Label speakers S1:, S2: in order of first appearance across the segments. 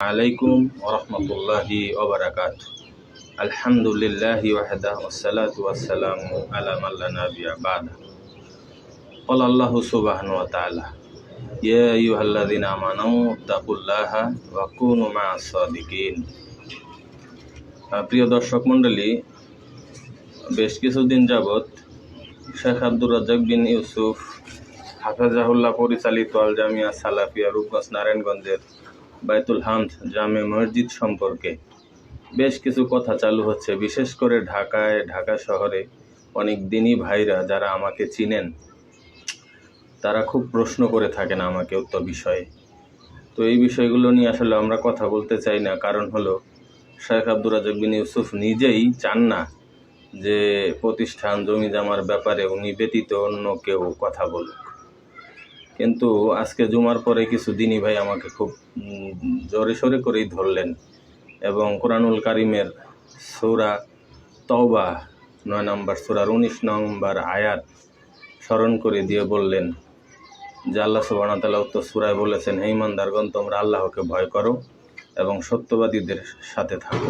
S1: عليكم ورحمة الله وبركاته الحمد لله وحده والصلاة والسلام على من لا نبي بعده قال الله سبحانه وتعالى يا أيها الذين آمنوا اتقوا الله وكونوا مع الصادقين আহ, প্রিয় দর্শক মণ্ডলী বেশ কিছুদিন যাবৎ শেখ আব্দুর রাজ্জাক বিন ইউসুফ হাফেজাহুল্লাহ পরিচালিত আল জামিয়া সালাফিয়া রূপগঞ্জ নারায়ণগঞ্জের বাইতুল হামদ জামে মসজিদ সম্পর্কে। বেশ কিছু কথা চালু হচ্ছে, বিশেষ করে ঢাকায়, ঢাকা শহরে অনেক দিনই ভাইরা যারা আমাকে চিনেন, তারা খুব প্রশ্ন করে থাকেন আমাকে উক্ত বিষয়ে। তো এই বিষয়গুলো নিয়ে আসলে আমরা কথা বলতে চাই না, কারণ হলো শেখ আব্দুর রাজাক বিন ইউসুফ নিজেই চান না যে প্রতিষ্ঠান জমি জামার ব্যাপারে উনি ব্যতীত অন্য কেউ কথা বলুক। কিন্তু আজকে জুমার পরে কিছু দিনই ভাই আমাকে খুব জোরে সোরে করেই ধরলেন। এবং কোরআনুল কারিমের সৌরা তওবা, নয় নম্বর সৌরার উনিশ নম্বর আয়াত স্মরণ করে দিয়ে বললেন, যে আল্লাহ সুবাহ তালা উত্তর সুরায় বলেছেন, হে ইমানদারগণ তোমরা আল্লাহকে ভয় করো এবং সত্যবাদীদের সাথে থাকো।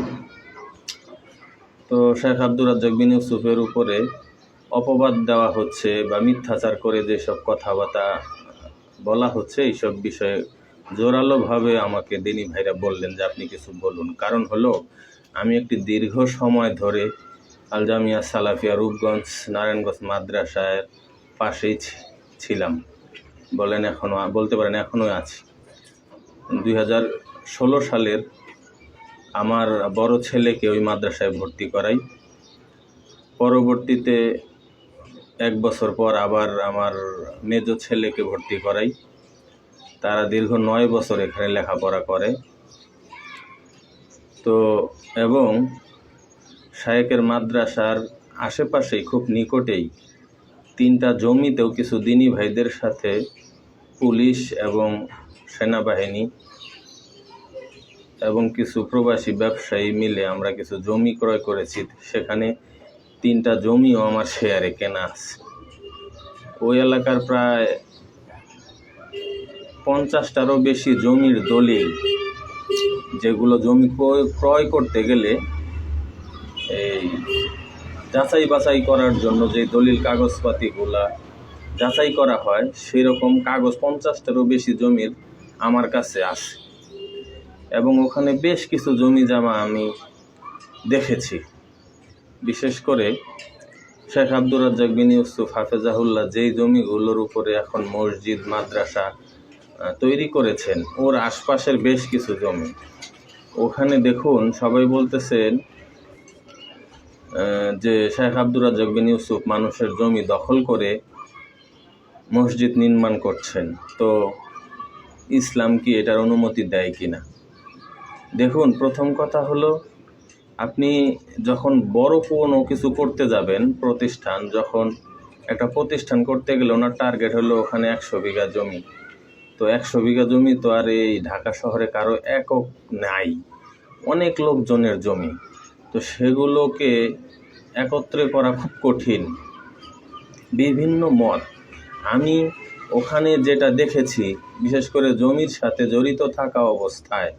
S1: তো শেখ আব্দুর রাজ্জাক বিন ইউসুফের উপরে অপবাদ দেওয়া হচ্ছে বা মিথ্যাচার করে যেসব কথাবার্তা বলা হচ্ছে এইসব বিষয়ে জোরালোভাবে আমাকে দিনী ভাইরা বললেন যে আপনি কিছু বলুন। কারণ হলো, আমি একটি দীর্ঘ সময় ধরে আলজামিয়া, সালাফিয়া, রূপগঞ্জ, নারায়ণগঞ্জ মাদ্রাসায় পাশেই ছিলাম। বলেন এখনও বলতে পারেন এখনও আছি। দুই হাজার ষোলো সালের আমার বড় ছেলেকে ওই মাদ্রাসায় ভর্তি করাই। পরবর্তীতে এক বছর পর আবার আমার মেজ ছেলেকে ভর্তি করাই। তারা দীর্ঘ নয় বছর এখানে লেখাপড়া করে। তো, এবং শায়েকের মাদ্রাসার আশেপাশেই খুব নিকটেই তিনটা জমিতেও কিছু দিনী ভাইদের সাথে পুলিশ এবং সেনাবাহিনী এবং কিছু প্রবাসী ব্যবসায়ী মিলে আমরা কিছু জমি ক্রয় করেছি। সেখানে তিনটা জমিও আমার শেয়ারে কেনা আছে। ওই এলাকার প্রায় পঞ্চাশটারও বেশি জমির দলিল, যেগুলো জমি ক্রয় করতে গেলে এই যাচাই বাছাই করার জন্য যে দলিল কাগজপাতিগুলা যাচাই করা হয়, সেরকম কাগজ পঞ্চাশটারও বেশি জমির আমার কাছে আছে। এবং ওখানে বেশ কিছু জমি জামা আমি দেখেছি। বিশেষ করে শেখ আব্দুর রাজ্জাক বিন ইউসুফ হাফেজাহুল্লাহ যেই জমিগুলোর উপরে এখন মসজিদ, মাদ্রাসা তৈরি করেছেন, ওর আশপাশের বেশ কিছু জমি। ওখানে দেখুন, সবাই বলতেছেন যে শেখ আব্দুর রাজ্জাক বিন ইউসুফ মানুষের জমি দখল করে মসজিদ নির্মাণ করছেন। তো ইসলাম কি এটার অনুমতি দেয় কি না দেখুন, প্রথম কথা হলো আপনি যখন বড় কোনো কিছু করতে যাবেন, প্রতিষ্ঠান, যখন একটা প্রতিষ্ঠান করতে গেলে ওনার টার্গেট হলো ওখানে একশো বিঘা জমি। তো একশো বিঘা জমি তো আর এই ঢাকা শহরে কারও একক নাই। অনেক লোকজনের জমি। তো সেগুলোকে একত্রে করা খুব কঠিন। বিভিন্ন মত। আমি ওখানে যেটা দেখেছি, বিশেষ করে জমির সাথে জড়িত থাকা অবস্থায়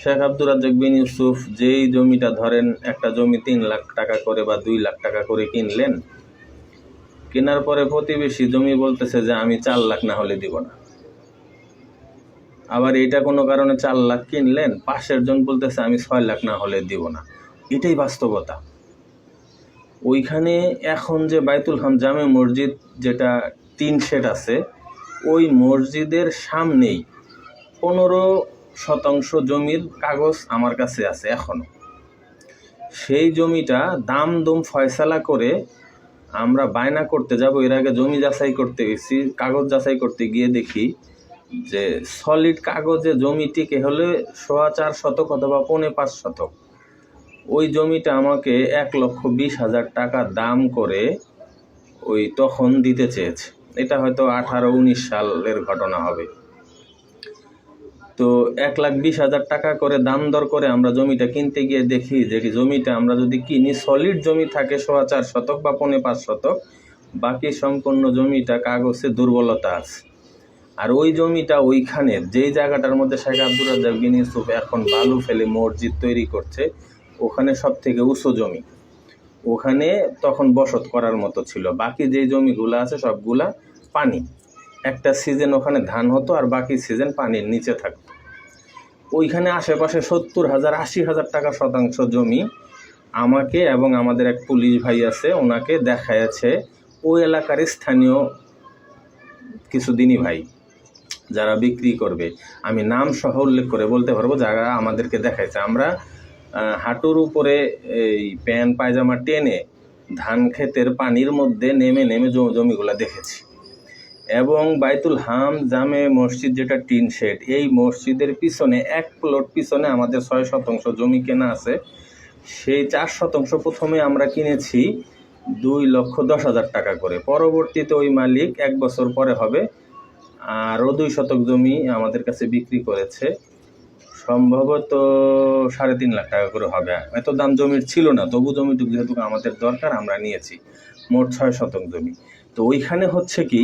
S1: শেখ আব্দুর রাজ্জাক বিন ইউসুফ যেই জমিটা ধরেন একটা জমি তিন লাখ টাকা করে বা দুই লাখ টাকা করে কিনলেন, কেনার পরে প্রতিবেশী জমি বলতেছে যে আমি চার লাখ না হলে দিব না। আবার এটা কোনো কারণে চার লাখ কিনলেন, পাশের জন বলতেছে আমি ছয় লাখ না হলে দিব না। এটাই বাস্তবতা। ওইখানে এখন যে বাইতুল হাম জামে মসজিদ যেটা তিন সেট আছে, ওই মসজিদের সামনেই পনেরো শতাংশ জমির কাগজ আমার কাছে আছে এখনও। সেই জমিটা দাম দম ফয়সালা করে আমরা বায়না করতে যাব। এর আগে জমি যাচাই করতে গেছি, কাগজ যাচাই করতে গিয়ে দেখি যে সলিড কাগজে জমি টিকে হলে সোয়া চার শতক অথবা পৌনে পাঁচ শতক। ওই জমিটা আমাকে এক লক্ষ বিশ হাজার টাকা দাম করে ওই তখন দিতে চেয়েছে। এটা হয়তো আঠারো উনিশ সালের ঘটনা হবে। তো এক লাখ বিশ হাজার টাকা করে দাম দর করে আমরা জমিটা কিনতে গিয়ে দেখি যে জমিটা আমরা যদি কিনি সলিড জমি থাকে সোয়া চার শতক বা পৌনে পাঁচ শতক, বাকি সম্পূর্ণ জমিটা কাগজে দুর্বলতা আছে। আর ওই জমিটা ওইখানে, যেই জায়গাটার মধ্যে শেখ আব্দুর রাজ্জাক, বিন এখন বালু ফেলে মসজিদ তৈরি করছে, ওখানে সব থেকে উঁচু জমি। ওখানে তখন বসত করার মতো ছিল। বাকি যে জমিগুলো আছে সবগুলা পানি। একটা সিজন ওখানে ধান হতো আর বাকি সিজন পানির নিচে থাকতো। ওইখানে আশেপাশে সত্তর হাজার, আশি হাজার টাকা শতাংশ জমি আমাকে এবং আমাদের এক পুলিশ ভাই আছে, ওনাকে দেখাইছে ওই এলাকার স্থানীয় কিছু দিনই ভাই যারা বিক্রি করবে। আমি নাম সহ উল্লেখ করে বলতে পারব, যারা আমাদেরকে দেখাইছে। আমরা হাঁটুর উপরে এই প্যান্ট পায়জামা টেনে ধান ক্ষেতের পানির মধ্যে নেমে নেমে জমি জমিগুলা দেখেছি। এবং বাইতুল হাম জামে মসজিদ যেটা টিন শেড, এই মসজিদের পিছনে, এক প্লট পিছনে আমাদের ছয় শতাংশ জমি কেনা আছে। সেই চার শতাংশ প্রথমে আমরা কিনেছি দুই লক্ষ দশ হাজার টাকা করে। পরবর্তীতে ওই মালিক এক বছর পরে হবে, আরও দুই শতক জমি আমাদের কাছে বিক্রি করেছে। সম্ভবত সাড়ে তিন লাখ টাকা করে হবে। এত দাম জমির ছিল না, তবু জমিটুকু যেহেতু আমাদের দরকার, আমরা নিয়েছি। মোট ছয় শতক জমি। তো ওইখানে হচ্ছে কি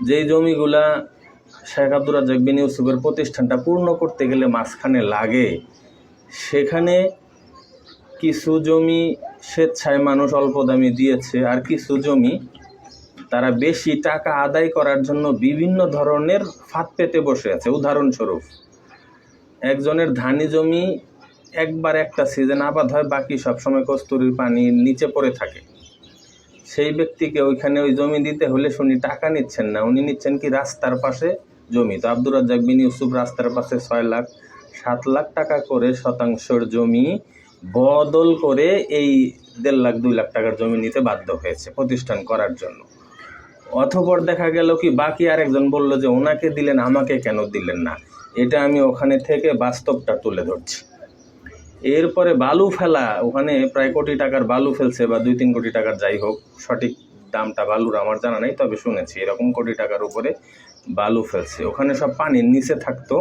S1: যেই জমিগুলা শেখ আব্দুর রাজ্জাক বিন ইউসুফের প্রতিষ্ঠানটা পূর্ণ করতে গেলে মাঝখানে লাগে, সেখানে কিছু জমি স্বেচ্ছায় মানুষ অল্প দামে দিয়েছে আর কিছু জমি তারা বেশি টাকা আদায় করার জন্য বিভিন্ন ধরনের ফাঁদ পেতে বসে আছে। উদাহরণস্বরূপ, একজনের ধানি জমি একবার একটা সিজন আবাদ হয়, বাকি সবসময় কস্তুরির পানি নিচে পড়ে থাকে। সেই ব্যক্তিকে ওইখানে ওই জমি দিতে হলে শুনি টাকা নিচ্ছেন না। উনি নিচ্ছেন কি রাস্তার পাশে জমি। তো আব্দুর রাজ্জাক বিন ইউসুফ রাস্তার পাশে ছয় লাখ, সাত লাখ টাকা করে শতাংশের জমি বদল করে এই দেড় লাখ, দুই লাখ টাকার জমি নিতে বাধ্য হয়েছে প্রতিষ্ঠান করার জন্য। অথপর দেখা গেল কি বাকি আরেকজন বলল যে, ওনাকে দিলেন, আমাকে কেন দিলেন না? এটা আমি ওখানে থেকে বাস্তবটা তুলে ধরছি। এরপরে বালু ফেলা, ওখানে প্রায় কোটি টাকার বালু ফেলছে বা দুই তিন কোটি টাকার যাই হোক, সঠিক দামটা বালুর আমার জানা নেই, তবে শুনেছি এরকম কোটি টাকার উপরে বালু ফেলছে। ওখানে সব পানির নিচে থাকতো।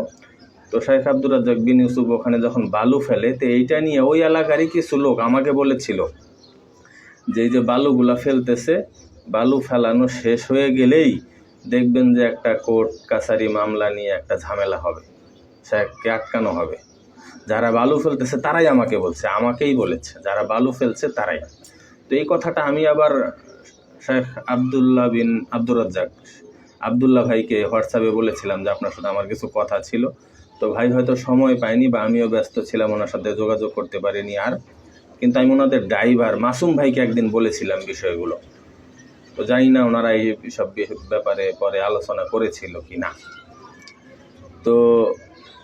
S1: তো শেখ আব্দুর রাজ্জাক বিন ইউসুফ ওখানে যখন বালু ফেলে, তো এইটা নিয়ে ওই এলাকারই কিছু লোক আমাকে বলেছিল যে এই যে বালুগুলা ফেলতেছে, বালু ফেলানো শেষ হয়ে গেলেই দেখবেন যে একটা কোর্ট, কাছারি মামলা নিয়ে একটা ঝামেলা হবে। শেখকে আটকানো হবে। যারা বালু ফেলতেছে তারাই আমাকে বলছে, আমাকেই বলেছে, যারা বালু ফেলছে তারাই। তো এই কথাটা আমি আবার শেখ আবদুল্লাহ বিন আব্দুর রাজ্জাক, আবদুল্লাহ ভাইকে হোয়াটসঅ্যাপে বলেছিলাম যে আপনার সাথে আমার কিছু কথা ছিল। তো ভাই হয়তো সময় পায়নি বা আমিও ব্যস্ত ছিলাম, ওনার সাথে যোগাযোগ করতে পারিনি আর। কিন্তু আমি ওনাদের ড্রাইভার মাসুম ভাইকে একদিন বলেছিলাম বিষয়গুলো। তো জানি না ওনারা এই সব ব্যাপারে পরে আলোচনা করেছিল কি না তো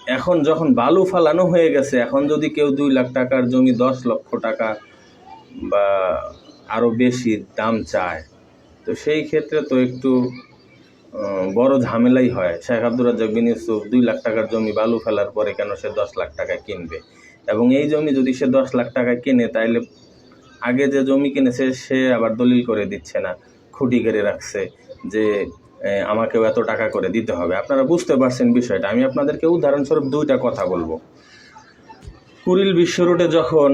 S1: এখন যখন বালু ফালানো হয়ে গেছে, এখন যদি কেউ দুই লাখ টাকার জমি, দশ লক্ষ টাকা বা আরও বেশি দাম চায়, তো সেই ক্ষেত্রে তো একটু বড় ঝামেলাই হয়। শেখ আব্দুর রাজ্জাক, বিন ইউসুফ দুই লাখ টাকার জমি বালু ফেলার পরে কেন সে দশ লাখ টাকা কিনবে? এবং এই জমি যদি সে দশ লাখ টাকা কিনে, তাইলে আগে যে জমি কিনেছে, সে আবার দলিল করে দিচ্ছে না, খুঁটি গেড়ে রাখছে যে আমাকেও এত টাকা করে দিতে হবে। আপনারা বুঝতে পারছেন বিষয়টা। আমি আপনাদেরকে উদাহরণস্বরূপ দুইটা কথা বলব। কুড়িল বিশ্ব রোডে যখন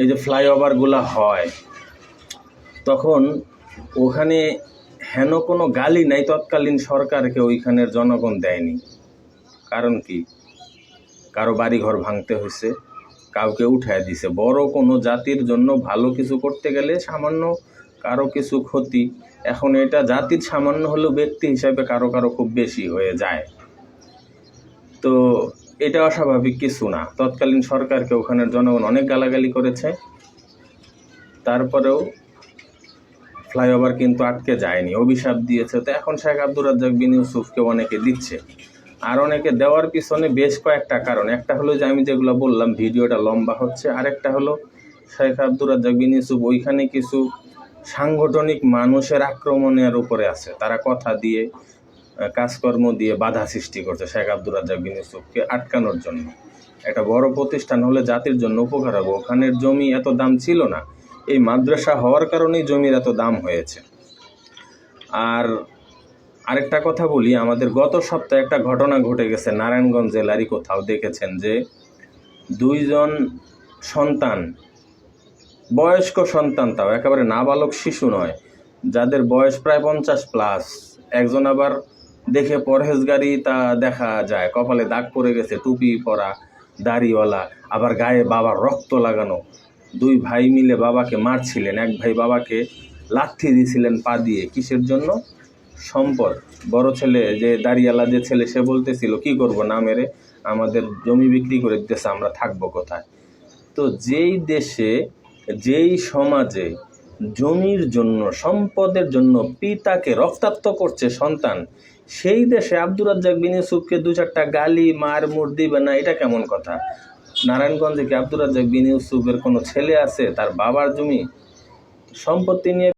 S1: এই যে ফ্লাইওভারগুলো হয়, তখন ওখানে হেন কোনো গালি নাই, তৎকালীন সরকারকে ওইখানের জনগণ দেয়নি। কারণ কি? কারও বাড়িঘর ভাঙতে হয়েছে, কাউকে উঠায় দিছে। বড় কোনো জাতির জন্য ভালো কিছু করতে গেলে সামান্য কারও কিছু ক্ষতি এখন এটা জাতির সামান্য হলেও ব্যক্তি হিসাবে কারও কারও খুব বেশি হয়ে যায়। তো এটা অস্বাভাবিক কিছু না। তৎকালীন সরকারকে ওখানের জনগণ অনেক গালাগালি করেছে। তারপরেও ফ্লাইওভার কিন্তু আটকে যায়নি। অভিশাপ দিয়েছে। তো এখন শেখ আব্দুর রাজ্জাক, বিন ইউসুফকে অনেকে দিচ্ছে। আর অনেকে দেওয়ার পিছনে বেশ কয়েকটা কারণ। একটা হলো যে আমি যেগুলো বললাম, ভিডিওটা লম্বা হচ্ছে। আরেকটা হলো শেখ আব্দুর রাজ্জাক, বিন ইউসুফ, ওইখানে কিছু সাংগঠনিক মানুষের আক্রমণের উপরে আছে। তারা কথা দিয়ে কাজকর্ম দিয়ে বাধা সৃষ্টি করছে শেখ আব্দুর রাজ্জাক বিন ইউসুফকে আটকানোর জন্য। একটা বড় প্রতিষ্ঠান হলে জাতির জন্য উপকার হবে। ওখানের জমি এত দাম ছিল না। এই মাদ্রাসা হওয়ার কারণেই জমির এত দাম হয়েছে। আর আরেকটা কথা বলি, আমাদের গত সপ্তাহে একটা ঘটনা ঘটে গেছে। নারায়ণগঞ্জ জেলারই কোথাও দেখেছেন যে, দুইজন সন্তান বয়স্ক সন্তান তাও, একেবারে নাবালক শিশু নয়, যাদের বয়স প্রায় পঞ্চাশ প্লাস একজন আবার দেখে পরহেজগারি তা দেখা যায়, কপালে দাগ পড়ে গেছে, টুপি পরা, দাড়িওয়ালা, আবার গায়ে বাবার রক্ত লাগানো। দুই ভাই মিলে বাবাকে মারছিলেন, এক ভাই বাবাকে লাথি দিয়েছিলেন পা দিয়ে। কিসের জন্য? সম্পদ। বড় ছেলে যে দাড়িওয়ালা, যে ছেলে, সে বলতেছিল, কি করব না মেরে? আমাদের জমি বিক্রি করে দিতেছে, আমরা থাকব কোথায়? তো যেই দেশে যেই সমাজে জমির জন্য, সম্পদের জন্য পিতাকে রক্তাক্ত করছে সন্তান, সেই দেশে আব্দুর রাজ্জাক, বিন ইউসুফকে দু চারটা গালি, মার মুর দিবে না, এটা কেমন কথা? নারায়ণগঞ্জে কি আব্দুর রাজ্জাক, বিন ইউসুফের কোনো ছেলে আছে, তার বাবার জমি? সম্পত্তি নিয়ে